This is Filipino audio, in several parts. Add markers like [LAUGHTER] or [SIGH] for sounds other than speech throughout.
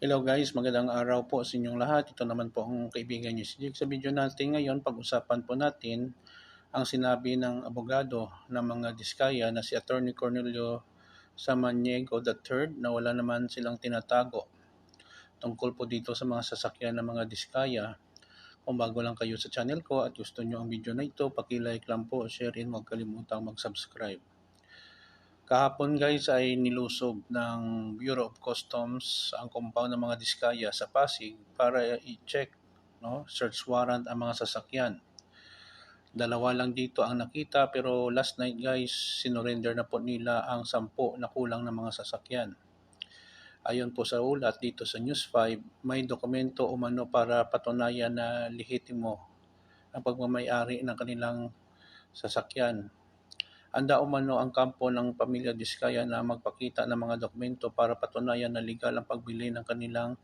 Hello guys, magandang araw po sa inyong lahat. Ito naman po ang kaibigan niyo si Jake. Sa video natin ngayon, pag-usapan po natin ang sinabi ng abogado ng mga diskaya na si Attorney Cornelio Samaniego III na wala naman silang tinatago tungkol po dito sa mga sasakyan ng mga diskaya. Kung bago lang kayo sa channel ko at gusto nyo ang video na ito, pakilike lang po, share in, huwag kalimutang mag-subscribe. Kahapon guys ay nilusob ng Bureau of Customs ang compound ng mga diskaya sa Pasig para i-check, no, search warrant ang mga sasakyan. Dalawa lang dito ang nakita pero last night guys, sinurrender na po nila ang sampu na kulang ng mga sasakyan. Ayon po sa ulat dito sa News 5, may dokumento umano para patunayan na lehitimo ang pagmamayari ng kanilang sasakyan Anda umano ang kampo ng pamilya Diskaya na magpakita ng mga dokumento para patunayan na legal ang pagbili ng kanilang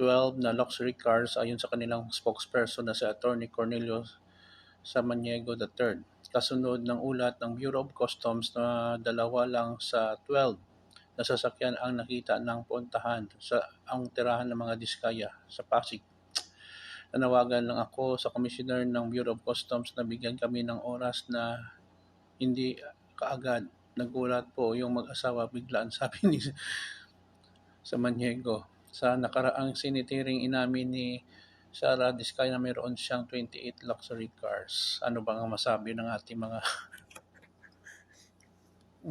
12 na luxury cars ayon sa kanilang spokesperson na si Attorney Cornelio Samaniego III. Kasunod ng ulat ng Bureau of Customs na dalawa lang sa 12 na sasakyan ang nakita ng puntahan sa ang tirahan ng mga Diskaya sa Pasig. Nanawagan lang ako sa Commissioner ng Bureau of Customs na bigyan kami ng oras na hindi kaagad. Nagulat po yung mag-asawa biglaan [LAUGHS] sabi ni sa Maniego. Sa nakaraang sinitiring inamin ni Sara Diskay na mayroon siyang 28 luxury cars. Ano bang ang masabi ng ating mga [LAUGHS]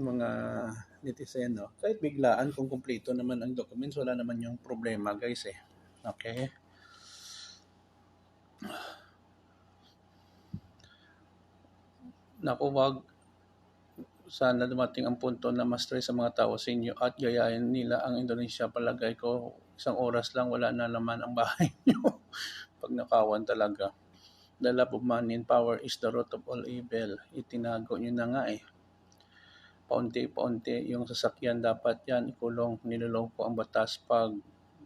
mga netizen, no? Kahit biglaan, kung kumpleto naman ang documents, wala naman yung problema, guys, eh. Okay? Naku, wag sana dumating ang punto na ma-stress sa mga tao sa inyo at gayahin nila ang Indonesia. Palagay ko, isang oras lang wala na naman ang bahay [LAUGHS] nyo pag nakawan talaga. The love of money and power is the root of all evil. Itinago nyo na nga eh. Paunti-paunti yung sasakyan dapat yan ikulong. Niloloko ang batas pag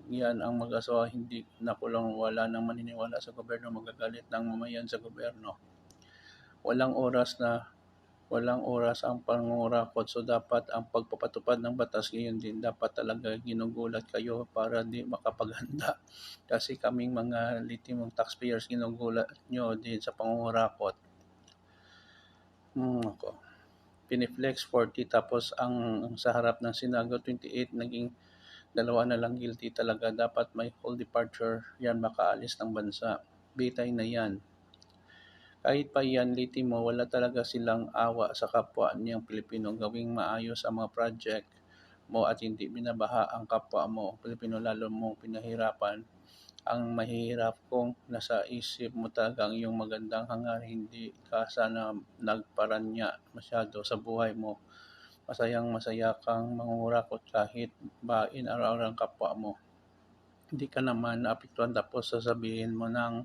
yan ang mag-asawa hindi nakulong wala nang maniniwala sa gobyerno magagalit ng mamayan sa gobyerno. Walang oras na walang oras ang pangungurakot. So dapat ang pagpapatupad ng batas ngayon din dapat talaga ginugulat kayo para di makapaghanda. [LAUGHS] Kasi kaming mga litimong taxpayers ginugulat nyo din sa pangungurakot. Hmm, ako. Piniflex 40 tapos ang, ang sa harap ng Sinago 28 naging dalawa na lang guilty talaga. Dapat may full departure yan makaalis ng bansa. Bitay na yan kahit pa yan litimo, wala talaga silang awa sa kapwa niyang Pilipino. Gawing maayos ang mga project mo at hindi binabaha ang kapwa mo Pilipino lalo mo pinahirapan. Ang mahirap kung nasa isip mo talagang yung magandang hangarin hindi ka sana nagparanya masyado sa buhay mo. Masayang masaya kang mangurakot kahit bain araw-araw ang kapwa mo. Hindi ka naman naapektuhan tapos sasabihin mo ng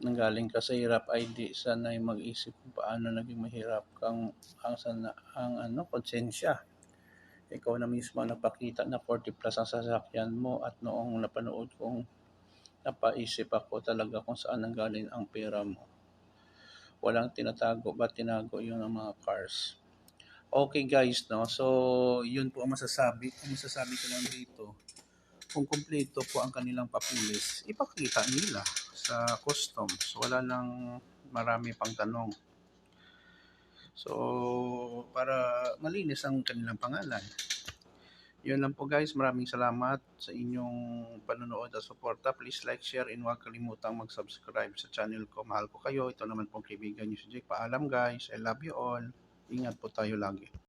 nanggaling ka sa hirap ay di sanay mag-isip kung paano naging mahirap kang ang sana ang ano konsensya. Ikaw na mismo napakita na 40 plus ang sasakyan mo at noong napanood kong napaisip ako talaga kung saan nanggaling ang pera mo. Walang tinatago ba tinago yun ang mga cars. Okay guys, no? So, yun po ang masasabi. Ang masasabi ko lang dito, kung kumpleto po ang kanilang papilis, ipakita nila sa customs. Wala nang marami pang tanong. So, para malinis ang kanilang pangalan. Yun lang po guys. Maraming salamat sa inyong panonood at suporta. Please like, share, and huwag kalimutang mag-subscribe sa channel ko. Mahal ko kayo. Ito naman pong kaibigan niyo si Jake. Paalam guys. I love you all. Ingat po tayo lagi.